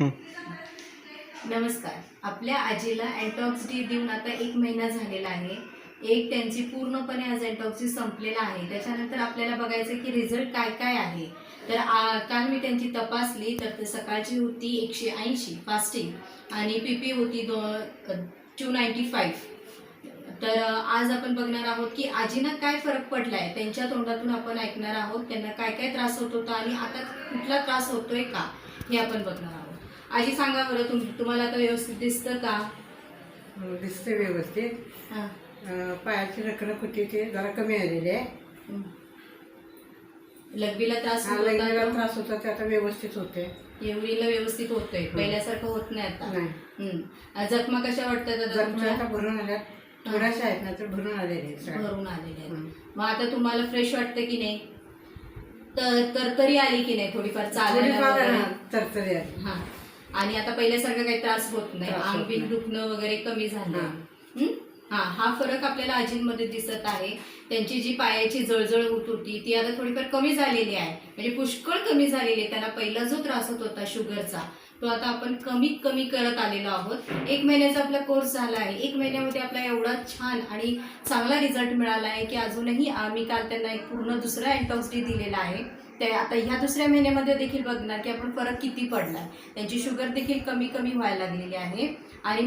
नमस्कार. आपल्या आजीला अँटॉक्स डी देऊन आता एक महिना झालेला आहे. एक त्यांची पूर्णपणे आज अँटॉक्सी संपलेला आहे. त्याच्यानंतर आपल्याला बघायचं की रिझल्ट काय काय आहे. तर काल मी त्यांची तपासली तर ते सकाळची होती एकशे ऐंशी फास्टिंग आणि पीपी होती दो टू नाईन्टी फाईव्ह तर आज आपण बघणार आहोत की आजीनं काय फरक पडलाय? त्यांच्या तोंडातून आपण ऐकणार आहोत. त्यांना काय काय त्रास होत होता आणि आता कुठला त्रास होतोय का? हे आपण बघणार आहोत. आजी सांगा बरं तुम तुम्हाला आता व्यवस्थित दिसतं का? दिसते व्यवस्थित. हां. अं, पायाची रखरख होती ते जरा कमी आलेली आहे. हं. लघवीला त्रास हा, होत लग्नाला त्रास होता ते आता व्यवस्थित होते एवढीला व्यवस्थित होतोय. पहिल्यासारखं होत नाही आता. नाही. हं. आ, जखमा कशा वाटतात आता भरून आल्या थोड्याशा आहेत ना तर भरून आलेले आहेत. सगळ्या. भरून आलेल्या आहेत. हं. मग आता तुम्हाला फ्रेश वाटतं की नाही? तर तर तरी आली की नाही? थोडीफार चालायला थोडीफार वगैरे? हा, तरतरी आली. हा. आणि आता पहिल्यासारखं काही त्रास होत नाही अंग बिन. दुखणं वगैरे कमी झालं हा. हं? हा हा फरक आपल्याला आजींमध्ये दिसत आहे त्यांची जी पायाची जळजळ होत होती ती आता थोडीफार कमी झालेली आहे म्हणजे पुष्कळ कमी झालेली आहे त्यांना पहिला जो त्रास होत होता शुगरचा तो आता आपण कमीत कमी करत आलेलो आहोत. एक महिन्याचा आपला कोर्स झाला आहे. एक महिन्यामध्ये आपला एवढा छान आणि चांगला रिझल्ट मिळाला आहे की अजूनही आम्ही काल त्यांना एक पूर्ण दुसरा अँटॉक्स डे दिलेला आहे. ते आता ह्या दुसऱ्या महिन्यामध्ये देखील बघणार की आपण फरक किती पडला त्यांची शुगर देखील कमी कमी व्हायला लागलेली आहे. आणि